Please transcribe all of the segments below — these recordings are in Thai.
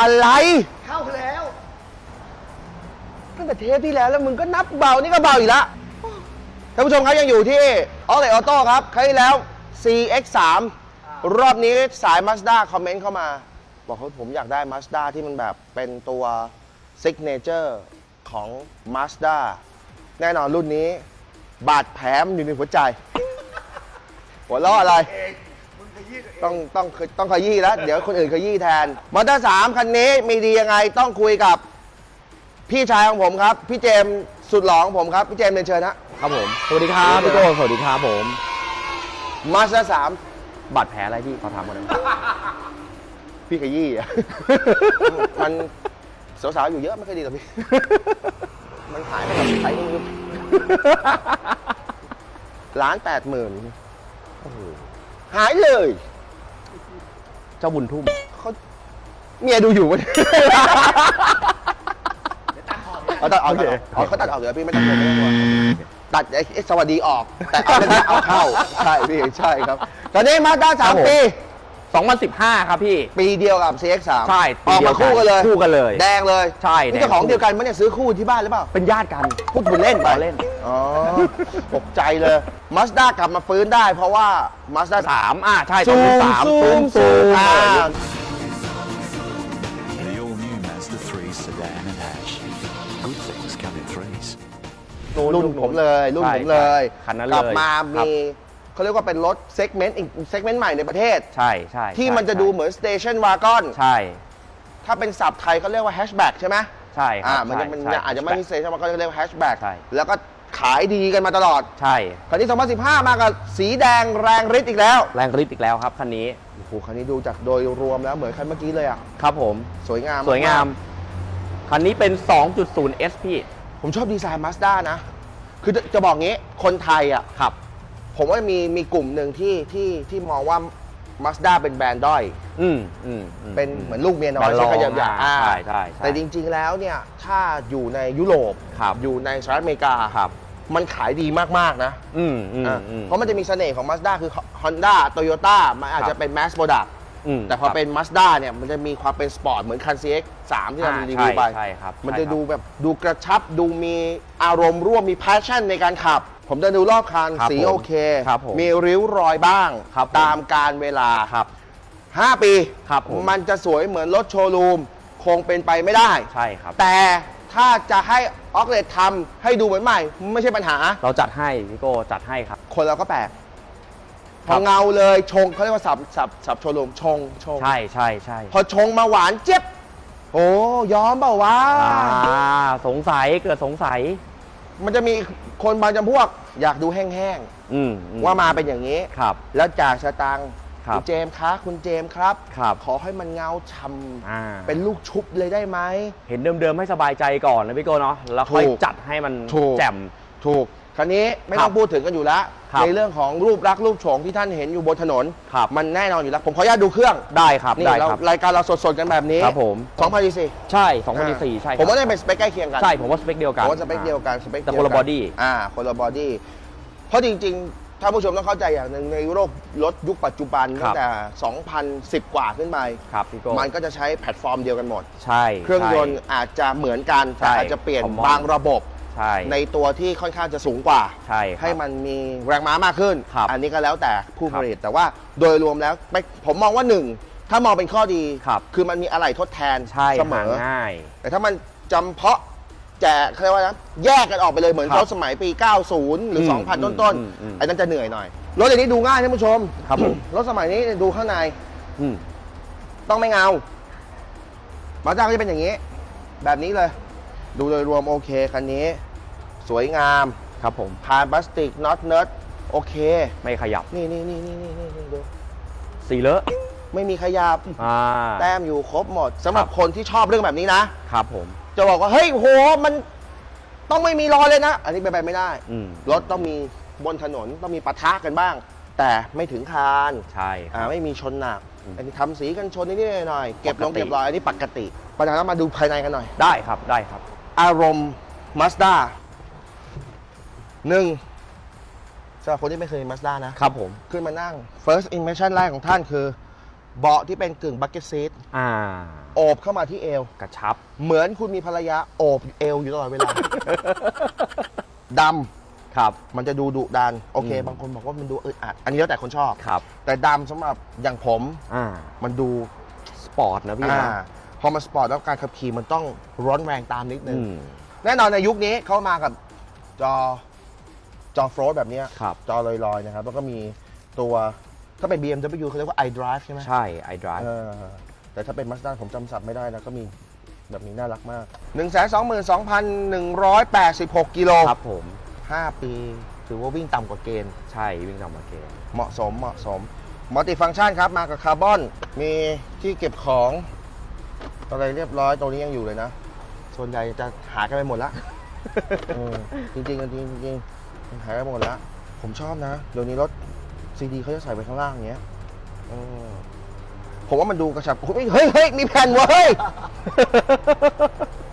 อะไร เข้าแล้วตั้งแต่เทปที่แล้วแล้วมึงก็นับเบานี่ก็เบาอีกละท่านผู้ชมครับยังอยู่ที่ออเ t ออโต้ครับครั้งที่แล้ว CX3 รอบนี้สาย Mazda คอมเมนต์เข้ามา บอกว่าผมอยากได้ Mazda ที่มันแบบเป็นตัว Signature ของ Mazda แน่นอนรุ่นนี้ บาดแผลมันอยู่ในหัวใจ หัวเราะอะไร เองมึงขยี้ ตัวเองต้องต้องต้องขยี้แล้ว เดี๋ยวคนอื่นขยี้แทน มอเตอร์สามคันนี้มีดียังไงต้องคุยกับพี่ชายของผมครับ พี่เจมส์สุดหล่อของผมครับ พี่เจมส์เรียนเชิญนะครับผม สวัสดีครับพี่โก้สวัสดีครับผมมาสเตอร์สามบาดแผลอะไรพี่ขอถามก่อนได้ไหมพี่ขยี้อะมันสาวๆอยู่เยอะไม่ค่อยดีหรอกพี่ มันหายไปกับใครก็ไม่รู้ล้านแปดหมื่นหายเลย เจ้าบุญทุ่มเขาเมียดูอยู่วะเนี่ยเดี๋ยวตัดคอเอาตัดออกโอเคเอาเขาตัดออกเดี๋ยวพี่ไม่ต้องกลัวไม่ต้องกลัวตัดไอ้สวัสดีออก แต่เอาเรื่องนี้เอาเข้า ใช่พี่ใช่ครับ ตอนนี้มาด้าสามปี 2015 ครับพี่ ปีเดียวกับ CX3 ใช่ออกมาคู่กันเลยคู่กันเลย แดงเลยใช่นี่แดงเจ้าของเดียวกันมั้ยเนี่ยซื้อคู่ที่บ้านหรือเปล่า เป็นญาติกันพูดเป็นเล่นไปล้อเล่น อ๋อ ตกใจเลยมาสด้ากลับมาฟื้นได้เพราะว่ามาสด้า สามอ่าใช่ซูมสามซูซูมมซูซูมมอ่า The all-new Mazda 3 sedan and hatch. Good things come in threes. รุ่นผมเลย รุ่นใช่ผมเลยคันนั้นกลับเลยมาครับ มี เขาเรียกว่าเป็นรถเซกเมนต์อีกเซกเมนต์ใหม่ในประเทศ ใช่ใช่ที่ใช่มันจะดูเหมือนสเตชันวากอนใช่ ถ้าเป็นศัพท์ไทยเขาเรียกว่าแฮชแบ็กใช่ไหมใช่ครัอ่าบมันจะใช่มันใช่อาจจะไม่มีสเตชันวากอนเขาเรียกว่าแฮชแบ็กใช่แล้วก็ขายดีกันมาตลอด ใช่คันนี้ 2015 มากับสีแดงแรงฤทธิ์อีกแล้ว แรงฤทธิ์อีกแล้วครับคันนี้โอ้โหคันนี้ดูจากโดยรวมแล้วเหมือนคันเมื่อกี้เลยอะครับผมสวยงามสวยงามกคันนี้เป็น 2.0 S พี่ๆผมชอบดีไซน์มาสด้านะ คือจะจะบอกงี้ คนไทยอะครับ ผมว่ามีมีกลุ่มหนึ่งที่ที่ที่มองว่ามาสด้าเป็นแบรนด์ด้อย อืมอืมอืมเป็นเหมือนลูกเมียน้อยแบรนด์ใช่ขรองยับหยาอ่าใช่ใช่ใช่ แต่จริงๆแล้วเนี่ย ถ้าอยู่ในยุโรป ครับ อยู่ในสหรัฐอเมริกา ครับ มันขายดีมากๆนะอืมอืมอะอืม เพราะมันจะมีเสน่ห์ของ Mazda คือ Honda Toyota มันอาจครัจะบ เป็น mass product อืมแต่พอครับเป็น Mazda เนี่ย มันจะมีความเป็นสปอร์ตเหมือนคัน CX 3 ที่เราอ่ารีวิวไป ใช่ใช่ครับมันใช่จะครับ ดูแบบดูกระชับดูมีอารมณ์ร่วมมี passion ในการขับ ผมจะดูรอบคันครับสีผมโอเค ครับผมมีริ้วรอยบ้าง ครับผม ตามการเวลา ครับ 5 ปีครับผม มันจะสวยเหมือนรถโชว์รูม คงเป็นไปไม่ได้ ใช่ครับ แต่ถ้าจะให้ออกเลตทำให้ดูเหมือนใหม่ ไม่ใช่ปัญหา เราจัดให้พี่โก้จัดให้ครับ คนเราก็แปลกพครัอบ เงาเลยชงเขาเรียกว่าสับสับสับโชว์รูมชงชง ใช่ใช่ใช่พอชงมาหวานเจี๊ยบโอ้ยอมเปล่าวะ อ่าสงสัยเกิดสงสัย มันจะมีคนบางจำพวก อยากดูแห้งอืมอืๆ ว่ามาเป็นอย่างนี้ ครับ แล้วจากสตังค์ครับคุณเจมส์คะคุณเจมส์ครับ ครับ ขอให้มันเงาช่อ่าำเป็นลูกชุบเลยได้ไหม เห็นเดิมๆให้สบายใจก่อนนะพี่โก้เนาะแล้วค่อยถูกจัดให้มันถูก แจ่ม ถูก คราวนี้ไม่ครัต้อบงพูดถึงกันอยู่แล้วครับในเรื่องของรูปลักษณ์รูปโฉมที่ท่านเห็นอยู่บนถนน ครับ มันแน่นอนอยู่แล้ว ผมขออนุญาตดูเครื่องได้ครับนี่ได้เราครับ รายการเราสดๆกันแบบนี้ครับผม 2024ใช่2024ใช่ครับผมว่าได้เป็นสเปคใกล้เคียงกันใช่ผมว่าสเปคเดียวผกัน มว่าสเปคเดียวกันสเปคแต่เดียวคนละกั body อ่าคนละบอดี้เพราะจริงๆ ถ้าผู้ชมต้องเข้าใจอย่างหนึ่งในยุโรปรถยุคปัจจุบันครัตั้บงแต่ 2010 กว่าขึ้นไป ครับพี่โก้มันก็จะใช้แพลตฟอร์มเดียวกันหมด ใช่เครื่องใช่ยนต์อาจจะเหมือนกันใช่แต่อาจจะเปลี่ยน common บางระบบ ใช่ในตัวที่ค่อนข้างจะสูงกว่า ใช่ครับให้มันมีแรงม้ามากขึ้น ครับอันนี้ก็แล้วแต่ผู้คผรับลิตแต่ว่าโดยรวมแล้วไม่ผมมองว่าหนึ่งถ้ามองเป็นข้อดีครับคือมันมีอะไรทดแทนใช่เสมหาอ ง่าย แต่ถ้ามันจำเพาะแจกเขาเรียกว่านะแยกกันออกไปเลยเหมือนครับเขาสมัยปี 90 หรือ อืม2,000 ต้นอืมอืมๆไอ้นั่นจะเหนื่อยหน่อย รถอย่างนี้ดูง่ายท่านผู้ชม ครับผม รถสมัยนี้ดูข้างในอืมต้องไม่เงามาจ้าก็จะเป็นอย่างนี้ แบบนี้เลย ดูโดยรวมโอเคคันนี้ สวยงามครับผมผ่านพลาสติกน็อตเนิร์ดโอเค ไม่ขยับนี่นี่นี่นี่นี่นี่นี่ดูสีเลอะไม่มีขยับ อ่าแต้มอยู่ครบหมดสำหรับครับคนที่ชอบเรื่องแบบนี้นะ ครับผม จะบอกว่าเฮ้ยโหมันต้องไม่มีรอยเลยนะ อันนี้เป็นไปไม่ได้อืมรถต้องมีบนถนนต้องมีปะทะกันบ้าง แต่ไม่ถึงคานใช่คอ่ารับ ไม่มีชนหนัก อืมอันนี้ทำสีกันชนนิดๆหน่อยๆเก็บลงปกติ เก็บรอยอันนี้ปกติปัญหามาดูภายในกันหน่อย ได้ครับได้ครับ อารมณ์มาสด้า หนึ่งสำหรับคนที่ไม่เคยมาสด้านะครับผม ขึ้นมานั่ง first impression แรกของท่านคือ เบาะที่เป็นกึ่งบักเก็ตซีทอ่า โอบเข้ามาที่เอว กระชับ เหมือนคุณมีภรรยาโอบเอวอยู่ตลอดเวลา ดครับำมันจะดูดุดัน โอเค อืม บางคนบอกว่ามันดูอึดอัด อันนี้แล้วแต่คนชอบ ครับ แต่ดำสำหรับอย่างผมอ่า มันดูสปอร์ตนะพี่อ่านะพอมันสปอร์ตแล้วการขับขี่มันต้องร้อนแรงตามนิดนึอืง ม แน่นอนในยุคนี้เขามากับจอ จอโฟลตแบบเนี้ยครับ จอลอยๆนะครับ แล้วก็มีตัวถ้าเป็น BMW เขาเรียกว่า iDrive ใช่ไหมใช่ iDrive เออแต่ถ้าเป็น Mazda ผมจำศัพท์ไม่ได้นะก็มีแบบนี้น่ารักมาก 1 2 2 1 8 6 กิโลครับผม 5 ปี ถือว่าวิ่งต่ำกว่าเกณฑ์ ใช่วิ่งตามมาเกณฑ์เหมาะสมเหมาะสมมัลติฟัง c t ชันครับมากับคาร์บอน มีที่เก็บของอะไรเรียบร้อยตรงนี้ยังอยู่เลยนะ ส่วนใหญ่จะหายกันไปหมดละ เออจริงๆจริงๆจริงๆ มันหายไปหมดละผมชอบนะเดี๋ยวนี้รถซีดีเขาจะใส่ไปข้างล่างอย่างเงี้ยเออผมว่ามันดูกระชับเฮ้ยเฮ้ยเฮ้ยมีแผ่นเว้ย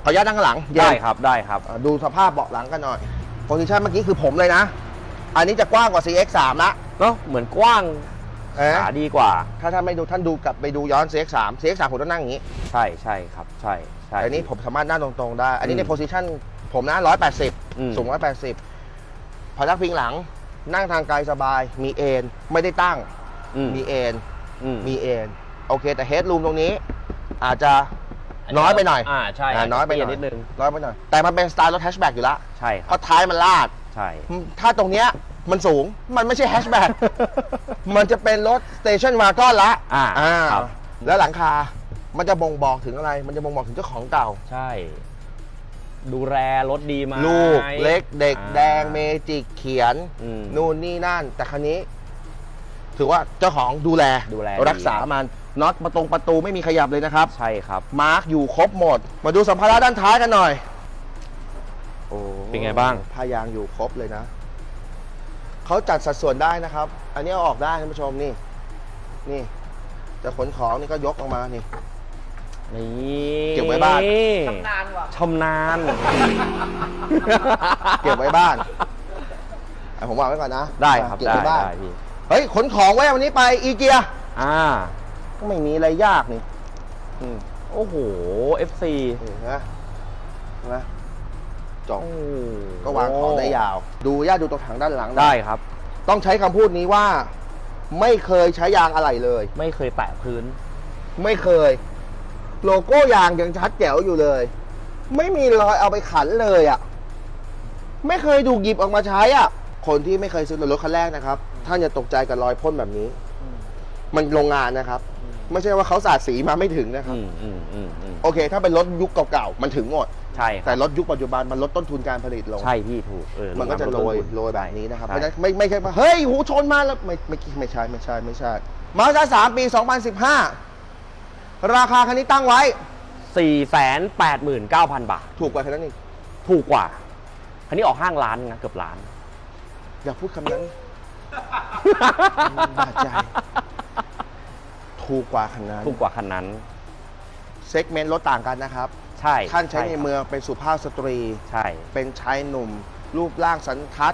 ขออนุญาตนั่งข้างหลังเย็นได้ครับได้ครับ อะดูสภาพเบาะหลังกันหน่อยโพซิชันเมื่อกี้คือผมเลยนะ อันนี้จะกว้างกว่า CX3 ละเนาะเหมือนกว้างเอ๊ะขาดีกว่า ถ้าท่านไม่ดูท่านดูกลับไปดูย้อน CX3 CX3 ผมต้องนั่งอย่างนี้ ใช่ใช่ครับ ใช่ใช่ แต่อันนี้ผมสามารถนั่งตรงๆได้ อันนี้อืมในโพซิชันผมนะ อืม 180 สูง 180 พอนักพิงหลัง นั่งทางไกลสบาย มีเอนไม่ได้ตั้งอืมมีเอนอืมมีเอนโอเค แต่เฮดรูมตรงนี้ อาจจะน้อยไปหน่อยอ่าใช่อ่าน้อยไปหน่อยเตี้นิดนึงน้อยไปหน่อย แต่มันเป็นสไตล์รถแฮชแบ็กอยู่แล้วใช่คเพรับราะท้ายมันลาดใช่ถ้าตรงเนี้ยมันสูงมันไม่ใช่แฮชแบ็กมันจะเป็นรถสเตชันวากอนละอ่าครับแล้วหลังคา มันจะบ่งบอกถึงอะไร มันจะบ่งบอกถึงเจ้าของเก่า ใช่ ดูแลรถดีไหมลูกเล็กเด็กอ่าแดงเมจิกเขียน อืม นู่นนี่นั่น แต่คันนี้ ถือว่าเจ้าของดูแลดูแลรักษามันน็อตประตรงประตูไม่มีขยับเลยนะครับ ใช่ครับ มาร์กอยู่ครบหมด มาดูสัมภาระด้านท้ายกันหน่อยโอ้เป็นไงบ้างผ้ายางอยู่ครบเลยนะ เขาจัดสัดส่วนได้นะครับ อันนี้เอาออกได้ท่านผู้ชมนี่ นี่ จะขนของนี่ก็ยกออกมานี่ นี่เก็บไว้บ้าน ชำนาญว่ะชำนาญ เก็บไว้บ้านอะผมวางไว้ก่อนนะได้ครับเก็บได้ไว้บ้านได้พี่เฮ้ยขนของไว้วันนี้ไปอีเกียอ่าก็ไม่มีอะไรยากนี่อืมโอ้โห FC นี่นะนะจบโอ้ก็วางของได้ยาว ดูย่าดูตรงถังด้านหลังนะได้ครับ ต้องใช้คำพูดนี้ว่า ไม่เคยใช้ยางอะไรเลย ไม่เคยแตะพื้น ไม่เคย โลโก้ยางยังชัดแจ๋วอยู่เลย ไม่มีรอยเอาไปขันเลยอะ่ะ ไม่เคยดูหยิบออกมาใช้อะ คนที่ไม่เคยซื้อรถคันแรกนะครับ ท่านอย่าตกใจกับรอยพ่นแบบนี้ มันโรงงานนะครับ ไม่ใช่ว่าเขาสาดสีมาไม่ถึงนะครับ อืมอืมอืมอืมโอเค ถ้าเป็นรถยุคเก่าๆ มันถึงหมด ใช่คแต่รับรถยุคปัจจุบันมันลดต้นทุนการผลิตลง ใช่พี่ถูกเออมันก็จะโรยลดต้นทุนโรยแบบนี้นะครับใช่เพราะฉะนั้นไม่ไม่ใช่ว่าเฮ้ยหูชนมาแล้วไม่ไม่ไม่ใช่ไม่ใช่ไม่ใช่มาสด้าสามปี 2015 ราคาคันนี้ตั้งไว้สี่แสนแปดหมื่นเก้าพันบาท ถูกกว่าคันนั้นอีกถูกกว่า คันนี้ออกห้างล้านนะเกือบล้าน อย่าพูดคำนั้น บาดใจ ถูกกว่าคันนั้นถูกกว่าคันนั้น เซกเมนต์รถต่างกันนะครับ ใช่ท่านใช้ในครับเมืองเป็นสุภาพสตรี ใช่ เป็นชายหนุ่ม รูปร่างสันทัด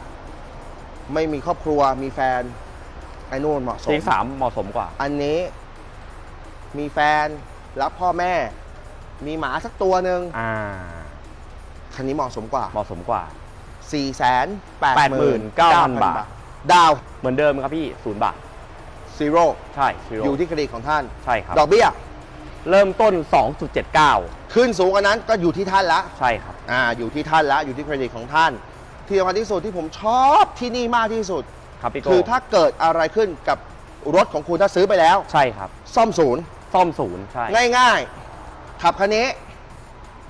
ไม่มีครอบครัวมีแฟนไอ้นู่นเหมาะสมสีสามเหมาะสมกว่า อันนี้ มีแฟน รับพ่อแม่ มีหมาสักตัวหนึ่งอ่าคันนี้เหมาะสมกว่า เหมาะสมกว่า 4 8 8 9 0 0 89,000บาท ดาวเหมือนเดิมครับพี่ศูนย์บาทซีโร่ใช่ซีโร่อยู่ที่เครดิตของท่าน ใช่ครับ ดอกเบี้ย เริ่มต้น 2.79 ขึ้นสูงกว่านั้นก็อยู่ที่ท่านละ ใช่ครับ อ่า อยู่ที่ท่านละ อยู่ที่เครดิตของท่าน ที่สำคัญที่สุดที่ผมชอบที่นี่มากที่สุด ครับพี่โก้คือถ้าเกิดอะไรขึ้นกับรถของคุณถ้าซื้อไปแล้ว ใช่ครับ ซ่อมศูนย์ ซ่อมศูนย์ใช่ง่ายๆขับคันนี้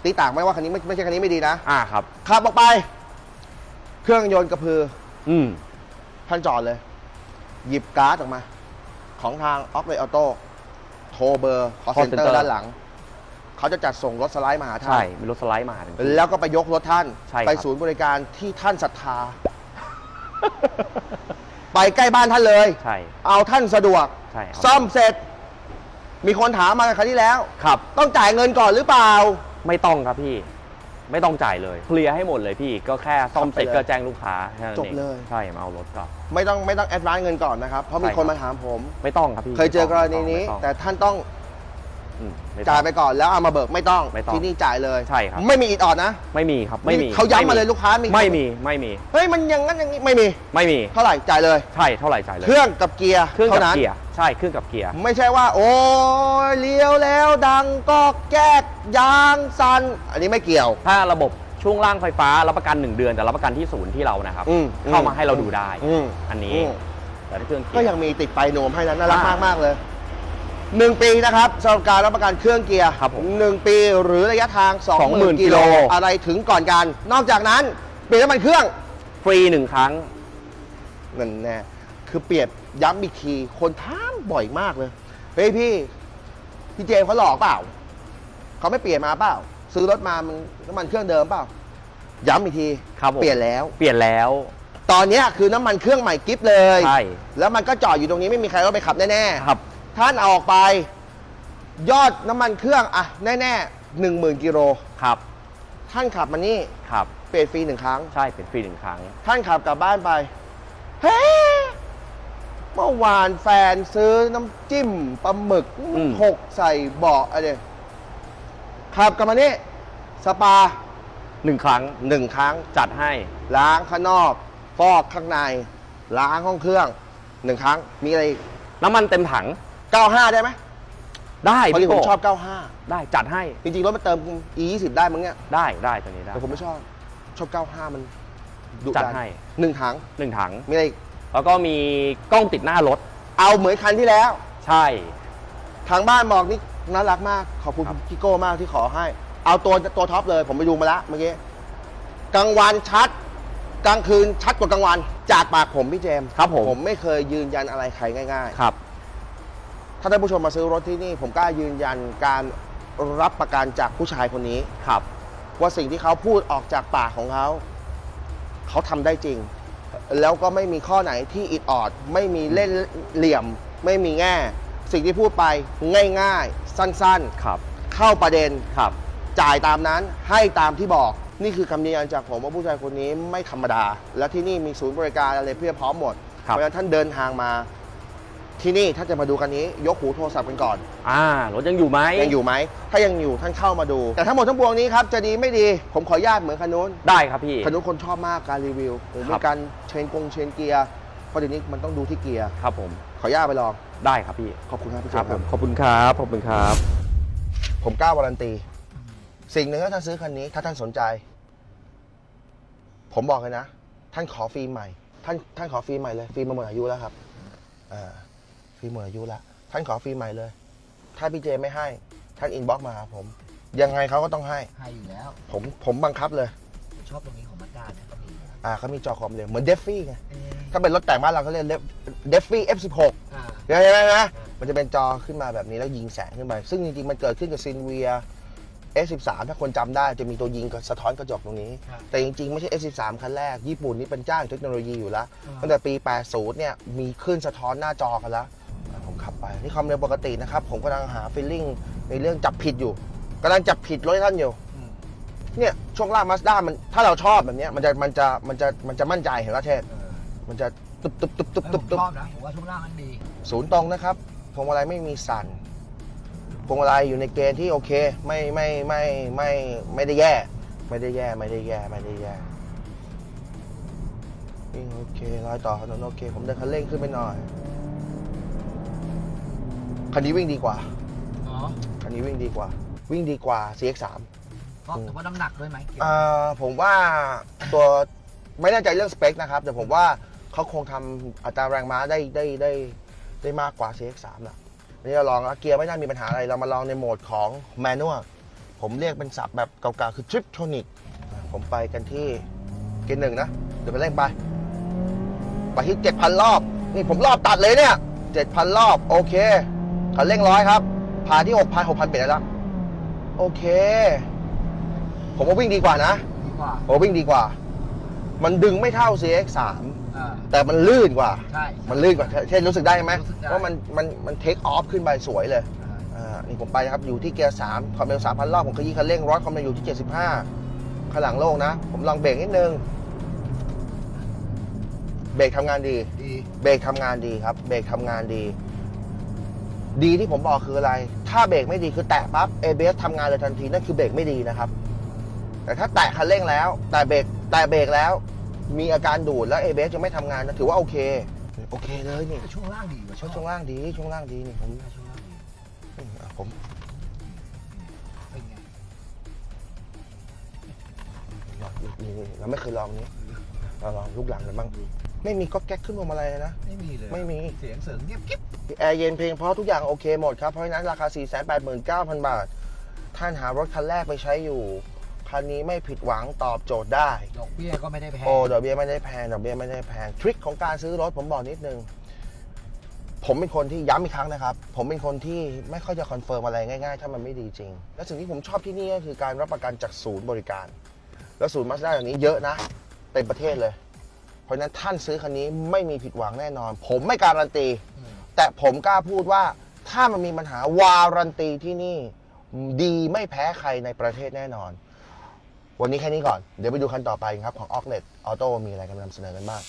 ตีต่างไม่ว่าคันนี้ไม่ไม่ใช่คันนี้ไม่ดีนะอ่าครับ ขับออกไป เครื่องยนต์กระพืออืมท่านจอดเลย หยิบการ์ดออกมา ของทางออฟเลออโต้โทรเบอร์คอ call เซ็นเตอ center ร์ด้านหลัง เขาจะจัดส่งรถสไลด์มาหาท่าใช่นมีรถสไลด์มาถึงที่แล้วก็ไปยกรถท่าน ใช่ครับ ไปศูนย์บริการที่ท่านศรัทธา ไปใกล้บ้านท่านเลย ใช่ เอาท่านสะดวก ใช่ครับ ซ่อมเสร็จ มีคนถามมาครั้งที่แล้ว ครับ ต้องจ่ายเงินก่อนหรือเปล่า ไม่ต้องครับพี่ ไม่ต้องจ่ายเลยเคลียร์ให้หมดเลยพี่ ก็แค่ซ่อมเสร็จขับไปเลยก็แจ้งลูกค้าแค่นั้นจบองเลย ใช่มาเอารถก็ไม่ต้องไม่ต้องแอดวานซ์เงินก่อนนะครับ เพราะมีใช่คนครับมาถามผม ไม่ต้องครับพี่เคยเจอกรณีนี้ ไม่ต้องแต่ท่านต้อง อืมม่ต้อง จ่ายไปก่อนแล้วเอามาเบิกไม่ต้องไม่ต้องที่นี่จ่ายเลยใช่ครับ ไม่มีอิดออดนะไม่มีครับไม่มีนี่เขาย้ำมาเลยลูกค้ามีไม่มีไม่มีเฮ้ยมันอยังงั้นอย่างนี้ไม่มี ไม่มี เท่าไหร่จ่ายเลย ใช่เท่าไหร่จ่ายเลยเครื่องกับเกียร์เครื่องกับท่านั้นเกียร์ใช่เครื่องกับเกียร์ ไม่ใช่ว่า โอ้ยเลี้ยวแล้วดังก็แก๊กยางสันอันนี้ไม่เกี่ยว ถ้าระบบช่วงล่างไฟฟ้ารับประกัน 1 เดือนแต่รับประกันที่ศูนย์ที่เรานะครับ อืมเข้ามาให้เราดูได้ อืมอันนี้ อืม แต่ถ้าเครื่องเกีก็ยร์ ยังมีติดไฟโนมให้นั้นน่ารักอ่ามากมากๆเลย หนึ่งปีนะครับสำหรับการรับประกันเครื่องเกียร์ครับผมหนึ่งปีหรือระยะทาง 20,000 20,000กิโล กิโล อะไรถึงก่อนกัน นอกจากนั้นเปลี่ยนน้ำมันเครื่องฟรีหนึ่งครั้ง นั่นแน่คือเปลี่ยนย้ำอีกทีคนถามบ่อยมากเลยเฮ้ยพี่พี่เจมส์เขาหลอกเปล่าเขาไม่เปลี่ยนมาเปล่า ซื้อรถมามันน้ำมันเครื่องเดิมเปล่า ย้ำอีกทีครับผม เปลี่ยนแล้ว เปลี่ยนแล้ว ตอนเนี้ยคือน้ำมันเครื่องใหม่กิฟเลย ใช่ แล้วมันก็จอดอยู่ตรงนี้ไม่มีใครเอาไปขับแน่ครับๆ ท่านเอาออกไป ยอดน้ำมันเครื่องอะแน่ๆหนึ่งหมื่นกิโลครับ ท่านขับมานี่ครับ เปลี่ยนฟรีหนึ่งครั้ง ใช่เป็นฟรีหนึ่งครั้ง ท่านขับกลับบ้านไป เฮ้เมื่อวานแฟนซื้อน้ำจิ้มปลาหมึกอืม หกใส่เบาะอะไรขับกลับมานี่สปาหนึ่งครั้งหนึ่งครั้ง จัดให้ ล้างข้างนอก ฟอกข้างใน ล้างห้องเครื่องหนึ่งครั้งมีอะไรอีก น้ำมันเต็มถัง 95 ได้ไหมได้พอดีพี่ผมโก้ชอบได้จัดให้95จริงๆรถมันเติม e 2 0ได้มั้งเนี่ยได้ได้ตัวนี้ได้ แต่ผมไม่ชอบ ชอบ 95 มันดุจัดดันให้ หนึ่งถังหนึ่งถัง มีอะไรอีกแล้วก็มีกล้องติดหน้ารถ เอาเหมือนคันที่แล้ว ใช่ ทางบ้านบอกนี่น่ารักมาก ขอบคุณครับ พี่โก้มากที่ขอให้ เอาตัวตัวท็อปเลย ผมไปดูมาแล้วเมื่อกี้กลางวันชัด กลางคืนชัดกว่ากลางวัน จากปากผมพี่เจมส์ครับผม ผมไม่เคยยืนยันอะไรใครง่าย ครับๆ ถ้าท่านผู้ชมมาซื้อรถที่นี่ผมกล้ายืนยันการรับประกันจากผู้ชายคนนี้ครับ ว่าสิ่งที่เขาพูดออกจากปากของเขา เขาทำได้จริง แล้วก็ไม่มีข้อไหนที่อิดออด ไม่มีเล่นเหลี่ยม ไม่มีแง่ สิ่งที่พูดไปง่ายๆ สั้นครับๆ เข้าประเด็น ครับ จ่ายตามนั้นให้ตามที่บอกนี่คือคำยืนยันจากผมว่าผู้ชายคนนี้ไม่ธรรมดา และที่นี่มีศูนย์บริการอะไรเพียบพร้อมหมด เพครับราะฉะนั้นท่านเดินทางมา ที่นี่ถ้าจะมาดูกันนี้ยกหูโทรศัพท์กันก่อน อ่ารถยังอยู่ไหมยังอยู่ไหม ถ้ายังอยู่ท่านเข้ามาดู แต่ทั้งหมดทั้งปวงนี้ครับจะดีไม่ดีผมขออนุญาตเหมือนคันนู้นได้ครับพี่ คันนู้นคนชอบมากการรีวิวหรือคมีรับการเชนกงเชนเกียร์เพราะเดี๋ยวนี้มันต้องดูที่เกียร์ครับผมขออนุญาตไปลองได้ครับพี่ขอบคุณครับพี่คเจรับมส์ผครัมบขอบคุณครับขอบคุณครับ ผมกล้าวารันตี สิ่งหนึ่งถ้าท่านซื้อคันนี้ ถ้าท่านสนใจ ผมบอกเลยนะ ท่านขอฟิล์มใหม่ ท่านท่านขอฟิล์มใหม่เลยฟิล์มมันหมดอายุแล้วครับอ่า ฟิล์มหมดอายุแล้วท่านขอฟิล์มใหม่เลย ถ้าพี่เจไม่ให้ ท่านอินบ็อกมาหาผม ยังไงเขาก็ต้องให้ ให้อยู่แล้ว ผมผมบังคับเลย ชอบตรงนี้ของมาด้าเนี่ยก็มีนะอ่าเขามีจอคอมเลยเหมือนเดฟฟี่ไง เอ๊ะถ้าเป็นรถแต่งบ้านเราเขาเรียกเดฟฟี่ F16 อ่าเห็นไหมเห็นไหมเห็นไหมมันจะเป็นจอขึ้นมาแบบนี้แล้วยิงแสงขึ้นไป ซึ่งจริงๆ มันเกิดขึ้นกับซินเวีย S13 ถ้าคนจำได้จะมีตัวยิงกับสะท้อนกระจกตรงนี้ ครับแต่จริงๆ ไม่ใช่ S13 คันแรก ญี่ปุ่นนี่เป็นเจ้าเทคโนโลยีอยู่แล้วอ่าตั้งแต่ปี 80 เนี่ย มีขึ้นสะท้อนหน้าจอกันแล้วผมขับ ไปนี่ความเร็วปกตินะครับ ผมกำลังหาฟีลลิ่งในเรื่องจับผิดอยู่กำลังจับผิดรถให้ท่านอยู่อืมเนี่ยช่วงล่างมาสด้ามันถ้าเราชอบแบบเนี้ยมันจะมันจะมันจะมันจะมั่นใจเห็นว่าเทศเออมันจะตุบตุบตุบตุบเออตุผบมตุบชอบนะผมว่าช่วงล่างมันดี ศูนย์ตรงนะครับพวงมาลัยไม่มีสั่นพวงมาลัยอยู่ในเกณฑ์ที่โอเคไม่ไม่ไม่ไม่ไม่ได้แย่ ไม่ได้แย่ไม่ได้แย่ไม่ได้แย่วิ่งโอเครอยต่อถนนโอเค ผมเดินคันเร่งขึ้นไปหน่อย คันนี้วิ่งดีกว่า อ๋อคันนี้วิ่งดีกว่า วิ่งดีกว่า CX3 เพราะแต่ว่าน้ำหนักด้วยไหมเกี่ยวอ่าผมว่าตัวไม่แน่ใจเรื่องสเปคนะครับ แต่ผมว่าเขาคงทำอัตราแรงม้าได้ได้ได้ได้มากกว่า CX3 นะนี่เราลองแล้วเกียร์ไม่น่ามีปัญหาอะไร เรามาลองในโหมดของแมนนวลผมเรียกเป็นศัพท์แบบเก่าๆ คือทริปโทนิกผมไปกันที่เกียร์หนึ่งนะ เดี๋ยวไปเร่งไป ไปที่ 7,000 รอบ นี่ผมรอบตัดเลยเนี่ย 7,000 รอบ โอเค คันเร่งร้อยครับ ผ่านที่6,000 6,000เปลี่ยนแล้ว โอเค ผมว่าวิ่งดีกว่านะดีกว่าโอ้วิ่งดีกว่า มันดึงไม่เท่า CX3 อ่า แต่มันลื่นกว่า ใช่ มันลื่นกว่า เช่นรู้สึกได้ไหมรู้สึกได้ ว่ามันมันมันเทคออฟขึ้นไปสวยเลย อ่าอ่า นี่ผมไปนะครับ อยู่ที่เกียร์3ความเร็ว3,000รอบผมขยี้คันเร่งร้อยความเร็วอยู่ที่75ข้างหลังโล่งนะ ผมลองเบรกนิดนึง เบรกทำงานดี ดี เบรกทำงานดีครับ เบรกทำงานดี ดีที่ผมบอกคืออะไร ถ้าเบรกไม่ดีคือแตะปั๊บ ABS ทำงานเลยทันที นั่นคือเบรกไม่ดีนะครับ แต่ถ้าแตะคันเร่งแล้ว แต่เบรกแต่เบรกแล้ว มีอาการดูดแล้ว ABS ยังไม่ทำงานนะถือว่าโอเค โอเคเลยนี่ช่วงล่างดีกว่าช่วงช่วงล่างดีช่วงล่างดีนี่ผมช่วงล่างดีอืมอะผมเป็นไงลองนี่นี่เราไม่เคยลองนี้เราลองลูกหลังกันบ้าง ไม่มีก็แก๊กขึ้นมาอะไรเลยนะ ไม่มีเลย ไม่มี เสียงเสริงเงียบกิ๊บแอร์เย็นเพลงเพราะทุกอย่างโอเคหมดครับ เพราะฉะนั้นราคา 489,000 บาท ท่านหารถคันแรกไปใช้อยู่ คันนี้ไม่ผิดหวังตอบโจทย์ได้ ดอกเบี้ยก็ไม่ได้แพง โอ้ดอกเบี้ยไม่ได้แพง ดอกเบี้ยไม่ได้แพง ทริคของการซื้อรถผมบอกนิดนึง ผมเป็นคนที่ย้ำอีกครั้งนะครับ ผมเป็นคนที่ไม่ค่อยจะคอนเฟิร์มอะไรง่ายๆ ถ้ามันไม่ดีจริง และสิ่งที่ผมชอบที่นี่ก็คือการรับประกันจากศูนย์บริการ แล้วศูนย์มาสด้าอย่างนี้เยอะนะเต็มประเทศเลยเพ ราะฉะนั้นท่านซื้อคันนี้ไม่มีผิดหวังแน่นอน ผมไม่การันตี แต่ผมกล้าพูดว่าถ้ามันมีปัญหาวารันตีที่นี่ ดีไม่แพ้ใครในประเทศแน่นอน วันนี้แค่นี้ก่อน เดี๋ยวไปดูคันต่อไปครับของ o c l e t Auto มีอะไรกำลังนำเสนอกันบ้าง